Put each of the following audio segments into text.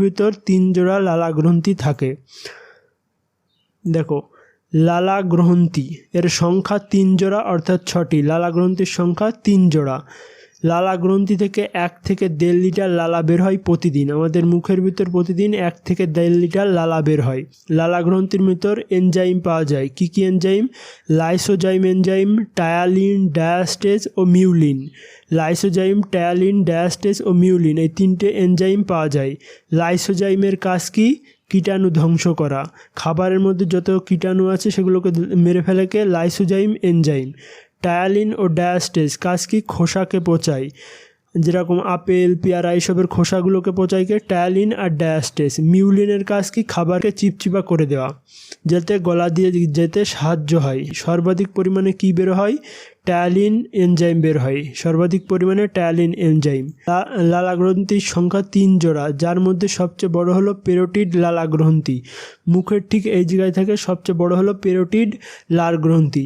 ভিতর তিন জোড়া লালা গ্রন্থি থাকে। দেখো, লালা গ্রন্থি, এর সংখ্যা তিন জোড়া অর্থাৎ ছটি। লালা গ্রন্থির সংখ্যা তিন জোড়া। লালা গ্রন্থি থেকে এক থেকে দেড় লিটার লালা বের হয় প্রতিদিন। আমাদের মুখের ভিতর প্রতিদিন এক থেকে দেড় লিটার লালা বের হয়। লালা গ্রন্থির ভিতর এনজাইম পাওয়া যায়। কি কি enzyme lysozyme enzyme ptyalin diastase ও মিউলিন লাইসোজাইম টায়ালিন ডায়াস্টেজ ও মিউলিন এই তিনটে এনজাইম পাওয়া যায়। লাইসোজাইমের কাজ কি? কীটাণু ধ্বংস করা। খাবারের মধ্যে যত কীটাণু আছে সেগুলোকে মেরে ফেলেকে লাইসোজাইম এনজাইম টায়ালিন ও ডায়াস্টেজ কাজ কি খোসাকে পচায়? যেরকম আপেল, পেয়ারা এইসবের খোসাগুলোকে পচাইকে টায়ালিন আর ডায়াস্টেজ মিউলিনের কাজ কি খাবারকে চিপচিপা করে দেওয়া, যাতে গলা দিয়ে যেতে সাহায্য হয়? সর্বাধিক পরিমাণে কী বের হয়? টায়ালিন এনজাইম বের হয়, সর্বাধিক পরিমাণে টায়ালিন এনজাইম। লালা গ্রন্থির সংখ্যা তিন জোড়া, যার মধ্যে সবচেয়ে বড় হলো পেরোটিড লালা গ্রন্থি মুখের ঠিক এই জায়গায় থাকে সবচেয়ে বড় হলো পেরোটিড লাল গ্রন্থি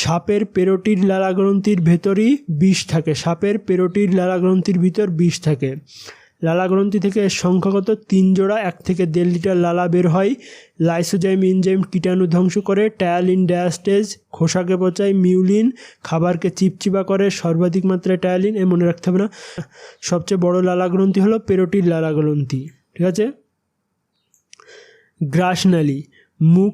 সাপের পেরোটিড লালা গ্রন্থির ভেতরই বিষ থাকে, সাপের পেরোটিড লালা গ্রন্থির ভিতর বিষ থাকে। লালা গ্রন্থি থেকে সংখ্যাগত তিন জোড়া, এক থেকে দেড় লিটার লালা বের হয়। লাইসোজাইম ইনজাইম কীটাণু ধ্বংস করে টায়ালিন ডায়াস্টেজ, খোসাকে পচায় মিউলিন, খাবারকে চিপচিপা করে সর্বাধিক মাত্রায় টায়ালিন এ মনে রাখতে হবে না। সবচেয়ে বড় লালা গ্রন্থি হলো পেরোটির লালা গ্রন্থি, ঠিক আছে? গ্রাসনালী মুখ